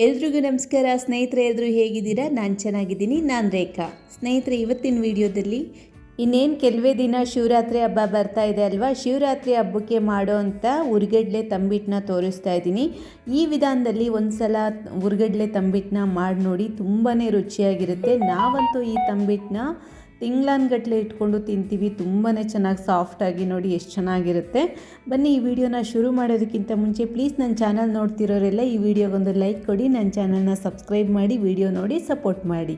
ಎಲ್ರಿಗೂ ನಮಸ್ಕಾರ. ಸ್ನೇಹಿತರೆ ಎಲ್ಲರೂ ಹೇಗಿದ್ದೀರಾ? ನಾನು ಚೆನ್ನಾಗಿದ್ದೀನಿ. ನಾನು ರೇಖಾ. ಸ್ನೇಹಿತರೆ, ಇವತ್ತಿನ ವಿಡಿಯೋದಲ್ಲಿ ಇನ್ನೇನು ಕೆಲವೇ ದಿನ ಶಿವರಾತ್ರಿ ಹಬ್ಬ ಬರ್ತಾ ಇದೆ ಅಲ್ವಾ? ಶಿವರಾತ್ರಿ ಹಬ್ಬಕ್ಕೆ ಮಾಡೋ ಅಂಥ ಉರ್ಗಡ್ಲೆ ತಂಬಿಟ್ಟನ್ನ ತೋರಿಸ್ತಾ ಇದ್ದೀನಿ. ಈ ವಿಧಾನದಲ್ಲಿ ಒಂದು ಸಲ ಉರ್ಗಡ್ಲೆ ತಂಬಿಟ್ಟನ್ನ ಮಾಡಿ ನೋಡಿ ತುಂಬಾ ರುಚಿಯಾಗಿರುತ್ತೆ. ನಾವಂತೂ ಈ ತಂಬಿಟ್ಟನ್ನ ತಿಂಗ್ಳಾನ್ಗಟ್ಲೆ ಇಟ್ಕೊಂಡು ತಿಂತೀವಿ. ತುಂಬಾ ಚೆನ್ನಾಗಿ ಸಾಫ್ಟಾಗಿ ನೋಡಿ ಎಷ್ಟು ಚೆನ್ನಾಗಿರುತ್ತೆ. ಬನ್ನಿ ಈ ವಿಡಿಯೋನ ಶುರು ಮಾಡೋದಕ್ಕಿಂತ ಮುಂಚೆ ಪ್ಲೀಸ್ ನನ್ನ ಚಾನಲ್ ನೋಡ್ತಿರೋರೆಲ್ಲ ಈ ವಿಡಿಯೋಗೊಂದು ಲೈಕ್ ಕೊಡಿ. ನನ್ನ ಚಾನಲ್ನ ಸಬ್ಸ್ಕ್ರೈಬ್ ಮಾಡಿ, ವಿಡಿಯೋ ನೋಡಿ ಸಪೋರ್ಟ್ ಮಾಡಿ.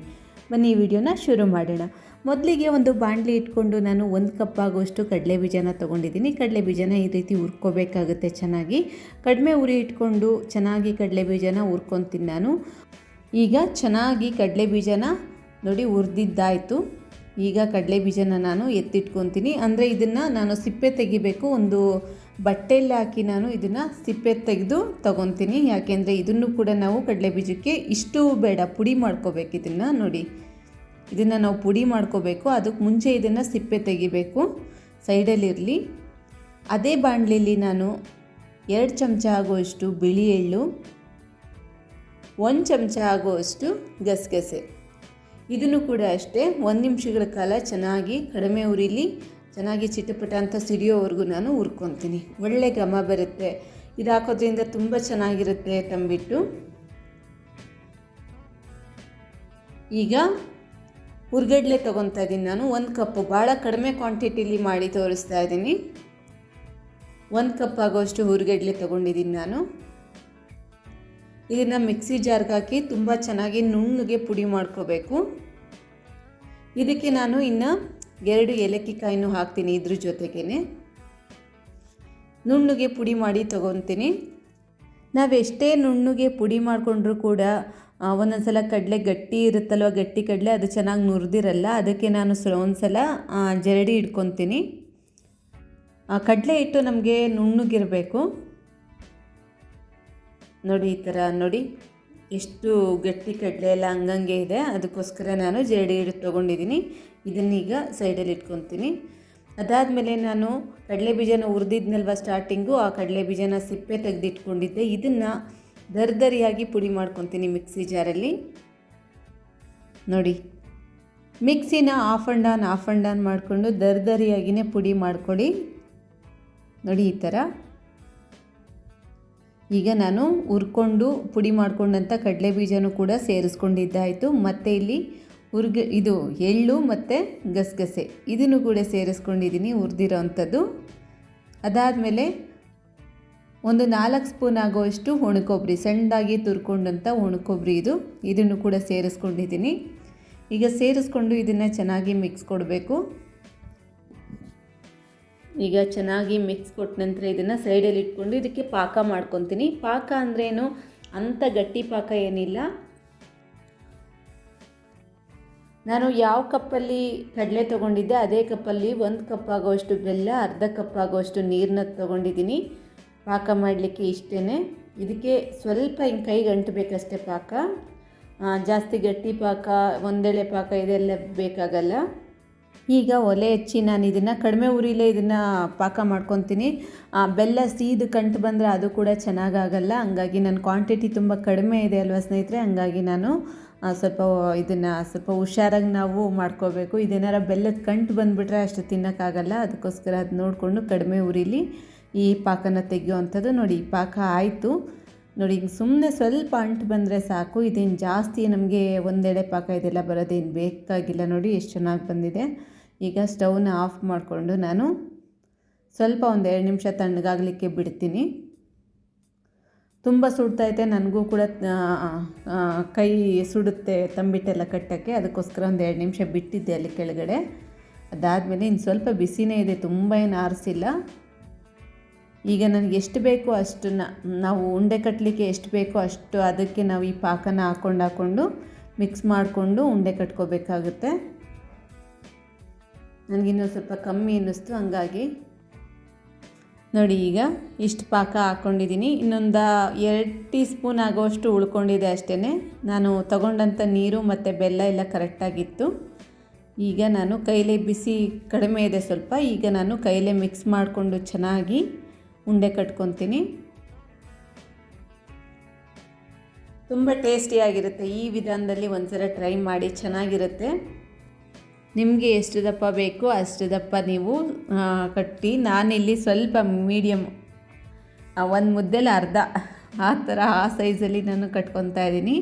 ಬನ್ನಿ ಈ ವಿಡಿಯೋನ ಶುರು ಮಾಡೋಣ. ಮೊದಲಿಗೆ ಒಂದು ಬಾಣಲಿ ಇಟ್ಕೊಂಡು ನಾನು ಒಂದು ಕಪ್ ಆಗುವಷ್ಟು ಕಡಲೆ ಬೀಜನ ತೊಗೊಂಡಿದ್ದೀನಿ. ಕಡಲೆ ಬೀಜನ ಈ ರೀತಿ ಹುರ್ಕೋಬೇಕಾಗುತ್ತೆ ಚೆನ್ನಾಗಿ. ಕಡಿಮೆ ಉರಿ ಇಟ್ಕೊಂಡು ಚೆನ್ನಾಗಿ ಕಡಲೆ ಬೀಜನ ಹುರ್ಕೊತೀನಿ ನಾನು. ಈಗ ಚೆನ್ನಾಗಿ ಕಡಲೆ ಬೀಜನ ನೋಡಿ ಹುರಿದಿದ್ದಾಯಿತು. ಈಗ ಕಡಲೆ ಬೀಜನ ನಾನು ಎತ್ತಿಟ್ಕೊತೀನಿ. ಅಂದರೆ ಇದನ್ನು ನಾನು ಸಿಪ್ಪೆ ತೆಗಿಬೇಕು. ಒಂದು ಬಟ್ಟೆಯಲ್ಲಿ ಹಾಕಿ ನಾನು ಇದನ್ನು ಸಿಪ್ಪೆ ತೆಗೆದು ತೊಗೊತೀನಿ. ಯಾಕೆಂದರೆ ಇದನ್ನು ಕೂಡ ನಾವು ಕಡಲೆ ಬೀಜಕ್ಕೆ ಇಷ್ಟು ಬೇಡ, ಪುಡಿ ಮಾಡ್ಕೋಬೇಕು ಇದನ್ನು ನೋಡಿ. ಇದನ್ನು ನಾವು ಪುಡಿ ಮಾಡ್ಕೋಬೇಕು. ಅದಕ್ಕೆ ಮುಂಚೆ ಇದನ್ನು ಸಿಪ್ಪೆ ತೆಗಿಬೇಕು. ಸೈಡಲ್ಲಿರಲಿ ಅದೇ ಬಾಣಲಿಲಿ ನಾನು ಎರಡು ಚಮಚ ಆಗುವಷ್ಟು ಬಿಳಿ ಎಳ್ಳು, ಒಂದು ಚಮಚ ಆಗುವಷ್ಟು ಗಸಗಸೆ. ಇದನ್ನು ಕೂಡ ಅಷ್ಟೇ ಒಂದು ನಿಮಿಷಗಳ ಕಾಲ ಚೆನ್ನಾಗಿ ಕಡಿಮೆ ಉರಿಲಿ, ಚೆನ್ನಾಗಿ ಚಿಟಪಟ ಅಂತ ಸಿಡಿಯೋವರೆಗೂ ನಾನು ಹುರ್ಕೊತೀನಿ. ಒಳ್ಳೆ ಘಮ ಬರುತ್ತೆ. ಇದು ಹಾಕೋದ್ರಿಂದ ತುಂಬ ಚೆನ್ನಾಗಿರುತ್ತೆ ತಂಬಿಟ್ಟು. ಈಗ ಹುರ್ಗಡ್ಲೆ ತೊಗೊತಾ ಇದ್ದೀನಿ ನಾನು. ಒಂದು ಕಪ್ಪು ಭಾಳ ಕಡಿಮೆ ಕ್ವಾಂಟಿಟಿಲಿ ಮಾಡಿ ತೋರಿಸ್ತಾ ಇದ್ದೀನಿ ಒಂದು ಕಪ್ ಆಗೋಷ್ಟು ಹುರ್ಗಡ್ಲೆ ತೊಗೊಂಡಿದ್ದೀನಿ ನಾನು. ಇದನ್ನು ಮಿಕ್ಸಿ ಜಾರ್ಗೆ ಹಾಕಿ ತುಂಬ ಚೆನ್ನಾಗಿ ನುಣ್ಣಗೆ ಪುಡಿ ಮಾಡ್ಕೋಬೇಕು. ಇದಕ್ಕೆ ನಾನು ಇನ್ನು ಎರಡು ಏಲಕ್ಕಿ ಕಾಯಿನೂ ಹಾಕ್ತೀನಿ ಇದ್ರ ಜೊತೆಗೇ ನುಣ್ಣಗೆ ಪುಡಿ ಮಾಡಿ ತೊಗೊತೀನಿ. ನಾವೆಷ್ಟೇ ನುಣ್ಣಗೆ ಪುಡಿ ಮಾಡಿಕೊಂಡ್ರೂ ಕೂಡ ಒಂದೊಂದು ಸಲ ಕಡಲೆ ಗಟ್ಟಿ ಇರುತ್ತಲ್ವ, ಗಟ್ಟಿ ಕಡಲೆ ಅದು ಚೆನ್ನಾಗಿ ನುರಿದಿರಲ್ಲ, ಅದಕ್ಕೆ ನಾನು ಒಂದು ಸಲ ಜರಡಿ ಇಟ್ಕೊತೀನಿ. ಕಡಲೆ ಹಿಟ್ಟು ನಮಗೆ ನುಣ್ಣುಗಿರಬೇಕು. ನೋಡಿ ಈ ಥರ ನೋಡಿ. ಎಷ್ಟು ಗಟ್ಟಿ ಕಡಲೆ ಎಲ್ಲ ಹಂಗಂಗೆ ಇದೆ, ಅದಕ್ಕೋಸ್ಕರ ನಾನು ಜೇಡಿ ಹಿಡಿದು ತೊಗೊಂಡಿದ್ದೀನಿ ಇದನ್ನೀಗ ಸೈಡಲ್ಲಿ ಇಟ್ಕೊತೀನಿ. ಅದಾದಮೇಲೆ ನಾನು ಕಡಲೆ ಬೀಜನ ಹುರಿದಿದ್ನಲ್ವ ಸ್ಟಾರ್ಟಿಂಗು ಆ ಕಡಲೆ ಬೀಜನ ಸಿಪ್ಪೆ ತೆಗೆದಿಟ್ಕೊಂಡಿದ್ದೆ. ಇದನ್ನು ದರ್ದರಿಯಾಗಿ ಪುಡಿ ಮಾಡ್ಕೊತೀನಿ ಮಿಕ್ಸಿ ಜಾರಲ್ಲಿ. ನೋಡಿ, ಮಿಕ್ಸಿನ off and on off and on ಮಾಡಿಕೊಂಡು ದರ್ದರಿಯಾಗಿಯೇ ಪುಡಿ ಮಾಡ್ಕೊಳ್ಳಿ ನೋಡಿ ಈ ಥರ ಈಗ ನಾನು ಹುರ್ಕೊಂಡು ಪುಡಿ ಮಾಡ್ಕೊಂಡಂಥ ಕಡಲೆ ಬೀಜನೂ ಕೂಡ ಸೇರಿಸ್ಕೊಂಡಿದ್ದಾಯಿತು. ಮತ್ತು ಇಲ್ಲಿ ಹುರ್ಗ, ಇದು ಎಳ್ಳು ಮತ್ತು ಗಸಗಸೆ, ಇದನ್ನು ಕೂಡ ಸೇರಿಸ್ಕೊಂಡಿದ್ದೀನಿ ಹುರಿದಿರೋ ಅಂಥದ್ದು ಅದಾದಮೇಲೆ ಒಂದು ನಾಲ್ಕು ಸ್ಪೂನ್ ಆಗೋಷ್ಟು ಒಣಕೊಬ್ಬರಿ, ಸಣ್ಣದಾಗಿ ತುರ್ಕೊಂಡಂಥ ಒಣಕೊಬ್ಬರಿ ಇದು, ಇದನ್ನು ಕೂಡ ಸೇರಿಸ್ಕೊಂಡಿದ್ದೀನಿ. ಈಗ ಸೇರಿಸ್ಕೊಂಡು ಇದನ್ನು ಚೆನ್ನಾಗಿ ಮಿಕ್ಸ್ ಕೊಡಬೇಕು. ಈಗ ಚೆನ್ನಾಗಿ ಮಿಕ್ಸ್ ಕೊಟ್ಟ ನಂತರ ಇದನ್ನು ಸೈಡಲ್ಲಿ ಇಟ್ಕೊಂಡು ಇದಕ್ಕೆ ಪಾಕ ಮಾಡ್ಕೊತೀನಿ. ಪಾಕ ಅಂದ್ರೇನು ಅಂಥ ಗಟ್ಟಿ ಪಾಕ ಏನಿಲ್ಲ. ನಾನು ಯಾವ ಕಪ್ಪಲ್ಲಿ ಕಡಲೆ ತೊಗೊಂಡಿದ್ದೆ ಅದೇ ಕಪ್ಪಲ್ಲಿ ಒಂದು ಕಪ್ ಆಗೋಷ್ಟು ಬೆಲ್ಲ, ಅರ್ಧ ಕಪ್ ಆಗೋಷ್ಟು ನೀರನ್ನ ತೊಗೊಂಡಿದ್ದೀನಿ. ಪಾಕ ಮಾಡಲಿಕ್ಕೆ ಇಷ್ಟೇ ಇದಕ್ಕೆ ಸ್ವಲ್ಪ ಹಿಂಗೆ ಕೈಗೆ ಅಂಟಬೇಕಷ್ಟೇ ಪಾಕ. ಜಾಸ್ತಿ ಗಟ್ಟಿ ಪಾಕ, ಒಂದೆಳೆ ಪಾಕ ಇದೆಲ್ಲ ಬೇಕಾಗಲ್ಲ. ಈಗ ಒಲೆ ಹಚ್ಚಿ ನಾನು ಇದನ್ನು ಕಡಿಮೆ ಉರಿಲೇ ಇದನ್ನು ಪಾಕ ಮಾಡ್ಕೊತೀನಿ. ಬೆಲ್ಲ ಸೀದು ಕಂಟು ಬಂದರೆ ಅದು ಕೂಡ ಚೆನ್ನಾಗಾಗಲ್ಲ. ಹಂಗಾಗಿ ನನ್ನ ಕ್ವಾಂಟಿಟಿ ತುಂಬ ಕಡಿಮೆ ಇದೆ ಅಲ್ವಾ ಸ್ನೇಹಿತರೆ? ಹಂಗಾಗಿ ನಾನು ಸ್ವಲ್ಪ ಇದನ್ನು ಸ್ವಲ್ಪ ಹುಷಾರಾಗಿ ನಾವು ಮಾಡ್ಕೋಬೇಕು. ಇದೇನಾರ ಬೆಲ್ಲದ ಕಂಟು ಬಂದುಬಿಟ್ರೆ ಅಷ್ಟು ತಿನ್ನೋಕ್ಕಾಗಲ್ಲ. ಅದಕ್ಕೋಸ್ಕರ ಅದು ನೋಡಿಕೊಂಡು ಕಡಿಮೆ ಉರಿಲಿ ಈ ಪಾಕನ ತೆಗೆಯುವಂಥದ್ದು ನೋಡಿ. ಪಾಕ ಆಯಿತು. ನೋಡಿ, ಹಿಂಗೆ ಸುಮ್ಮನೆ ಸ್ವಲ್ಪ ಅಂಟು ಬಂದರೆ ಸಾಕು. ಇದೇನು ಜಾಸ್ತಿ ನಮಗೆ ಒಂದೆಡೆ ಪಾಕ ಇದೆಲ್ಲ ಬರೋದೇನು ಬೇಕಾಗಿಲ್ಲ ನೋಡಿ. ಎಷ್ಟು ಚೆನ್ನಾಗಿ ಬಂದಿದೆ. ಈಗ ಸ್ಟವ್ನ ಆಫ್ ಮಾಡಿಕೊಂಡು ನಾನು ಸ್ವಲ್ಪ ಒಂದು ಎರಡು ನಿಮಿಷ ತಣ್ಣಗಾಗಲಿಕ್ಕೆ ಬಿಡ್ತೀನಿ. ತುಂಬ ಸುಡ್ತೈತೆ, ನನಗೂ ಕೂಡ ಕೈ ಸುಡುತ್ತೆ ತಂಬಿಟ್ಟೆಲ್ಲ ಕಟ್ಟೋಕ್ಕೆ. ಅದಕ್ಕೋಸ್ಕರ ಒಂದು ಎರಡು ನಿಮಿಷ ಬಿಟ್ಟಿದ್ದೆ ಅಲ್ಲಿ ಕೆಳಗಡೆ. ಅದಾದಮೇಲೆ ಇನ್ನು ಸ್ವಲ್ಪ ಬಿಸಿನೇ ಇದೆ, ತುಂಬ ಏನು ಆರಿಸಿಲ್ಲ. ಈಗ ನನಗೆ ಎಷ್ಟು ಬೇಕೋ ಅಷ್ಟನ್ನು ನಾವು ಉಂಡೆ ಕಟ್ಟಲಿಕ್ಕೆ ಎಷ್ಟು ಬೇಕೋ ಅಷ್ಟು ಅದಕ್ಕೆ ನಾವು ಈ ಪಾಕನ ಹಾಕ್ಕೊಂಡು ಹಾಕ್ಕೊಂಡು ಮಿಕ್ಸ್ ಮಾಡಿಕೊಂಡು ಉಂಡೆ ಕಟ್ಕೋಬೇಕಾಗುತ್ತೆ. ನನಗಿನ್ನೂ ಸ್ವಲ್ಪ ಕಮ್ಮಿ ಅನ್ನಿಸ್ತು, ಹಂಗಾಗಿ. ನೋಡಿ ಈಗ ಇಷ್ಟು ಪಾಕ ಹಾಕ್ಕೊಂಡಿದ್ದೀನಿ ಇನ್ನೊಂದು ಎರಡು ಟೀ ಸ್ಪೂನ್ ಆಗೋಷ್ಟು ಉಳ್ಕೊಂಡಿದೆ ಅಷ್ಟೇ ನಾನು ತಗೊಂಡಂಥ ನೀರು ಮತ್ತು ಬೆಲ್ಲ ಎಲ್ಲ ಕರೆಕ್ಟಾಗಿತ್ತು ಈಗ ನಾನು ಕೈಲೇ ಬಿಸಿ ಕಡಿಮೆ ಇದೆ ಸ್ವಲ್ಪ. ಈಗ ನಾನು ಕೈಲೇ ಮಿಕ್ಸ್ ಮಾಡಿಕೊಂಡು ಚೆನ್ನಾಗಿ ಉಂಡೆ ಕಟ್ಕೊತೀನಿ. ತುಂಬ ಟೇಸ್ಟಿಯಾಗಿರುತ್ತೆ ಈ ವಿಧಾನದಲ್ಲಿ ಒಂದ್ಸಲ ಟ್ರೈ ಮಾಡಿ ಚೆನ್ನಾಗಿರುತ್ತೆ. ನಿಮಗೆ ಎಷ್ಟು ದಪ್ಪ ಬೇಕು ಅಷ್ಟು ದಪ್ಪ ನೀವು ಕಟ್ಟಿ. ನಾನಿಲ್ಲಿ ಸ್ವಲ್ಪ ಮೀಡಿಯಮ್ ಒಂದು ಮುದ್ದೆಲಿ ಅರ್ಧ. ಆ ಥರ ಆ ಸೈಜಲ್ಲಿ ನಾನು ಕಟ್ಕೊತಾ ಇದ್ದೀನಿ.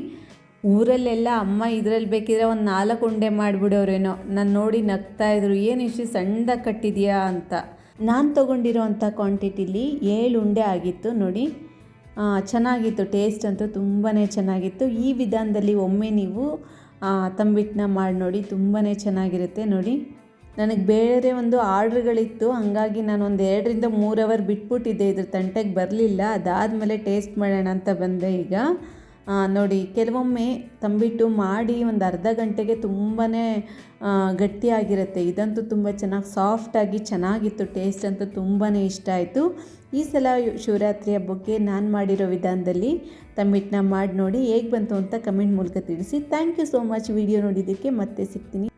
ಊರಲ್ಲೆಲ್ಲ ಅಮ್ಮ ಇದರಲ್ಲಿ ಬೇಕಿದ್ರೆ ಒಂದು ನಾಲ್ಕು ಉಂಡೆ ಮಾಡಿಬಿಡೋರೇನೋ. ನಾನು ನೋಡಿ ನಗ್ತಾ ಇದ್ರು, ಏನು ಇಷ್ಟು ಸಣ್ಣದಾಗಿ ಕಟ್ಟಿದೆಯಾ? ಅಂತ. ನಾನು ತೊಗೊಂಡಿರೋವಂಥ ಕ್ವಾಂಟಿಟಿಲಿ ಏಳು ಉಂಡೆ ಆಗಿತ್ತು, ನೋಡಿ. ಚೆನ್ನಾಗಿತ್ತು ಟೇಸ್ಟ್ ಅಂತೂ ತುಂಬಾ ಚೆನ್ನಾಗಿತ್ತು. ಈ ವಿಧಾನದಲ್ಲಿ ಒಮ್ಮೆ ನೀವು ಆ, ತಂಬಿಟ್ಟನ್ನ ಮಾಡಿ ನೋಡಿ ತುಂಬಾ ಚೆನ್ನಾಗಿರುತ್ತೆ ನೋಡಿ. ನನಗೆ ಬೇರೆ ಒಂದು ಆರ್ಡ್ರ್ಗಳಿತ್ತು ಹಾಗಾಗಿ ನಾನು ಒಂದು ಎರಡರಿಂದ ಮೂರು ಅವರ್ ಬಿಟ್ಬಿಟ್ಟಿದ್ದೆ ಇದ್ರ ತಂಟೆಗೆ ಬರಲಿಲ್ಲ. ಅದಾದಮೇಲೆ ಟೇಸ್ಟ್ ಮಾಡೋಣ ಅಂತ ಬಂದೆ ಈಗ. ನೋಡಿ, ಕೆಲವೊಮ್ಮೆ ತಂಬಿಟ್ಟು ಮಾಡಿ ಒಂದು ಅರ್ಧ ಗಂಟೆಗೆ ತುಂಬಾ ಗಟ್ಟಿಯಾಗಿರುತ್ತೆ. ಇದಂತೂ ತುಂಬ ಚೆನ್ನಾಗಿ ಸಾಫ್ಟಾಗಿ ಚೆನ್ನಾಗಿತ್ತು. ಟೇಸ್ಟ್ ಅಂತೂ ತುಂಬಾ ಇಷ್ಟ ಆಯಿತು. ಈ ಸಲ ಶಿವರಾತ್ರಿ ಹಬ್ಬಕ್ಕೆ ನಾನು ಮಾಡಿರೋ ವಿಧಾನದಲ್ಲಿ ತಂಬಿಟ್ಟನ್ನ ಮಾಡಿ ನೋಡಿ ಹೇಗೆ ಬಂತು ಅಂತ ಕಮೆಂಟ್ ಮೂಲಕ ತಿಳಿಸಿ. Thank you so much video ನೋಡಿದ್ದಕ್ಕೆ ಮತ್ತೆ ಸಿಗ್ತೀನಿ.